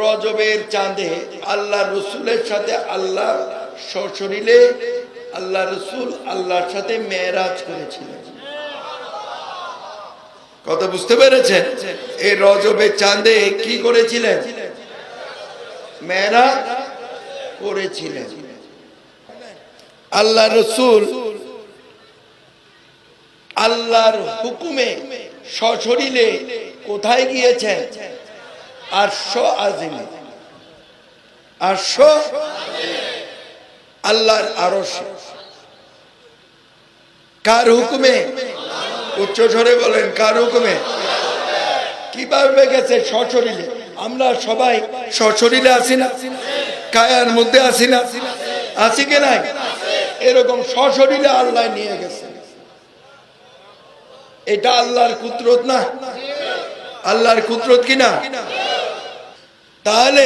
রজবের চাঁদে আল্লাহ রসুলের সাথে আল্লাহ সশরীরে আল্লাহ রসুল আল্লাহর সাথে মেয়েরাজ করেছিলেন। কথা বুঝতে পেরেছেন? এই রজবের চাঁদে কি করেছিলেন? মেয়েরাজ করেছিলেন। আল্লাহ রসুল আল্লাহর হুকুমে সশরীরে কোথায় গিয়েছেন? আল্লাহর আরশ। কার হুকুমে? উচ্চ স্বরে বলেন, কার হুকুমে? কীভাবে গেছে সশরীরে আমরা সবাই সশরীরে আছি না? কায়ার মধ্যে আছি না? আছি কি নাই? এরকম সশরীরে আল্লাহ নিয়ে গেছে। এটা আল্লাহর কুদরত না? আল্লাহর কুদরত কি না? তাহলে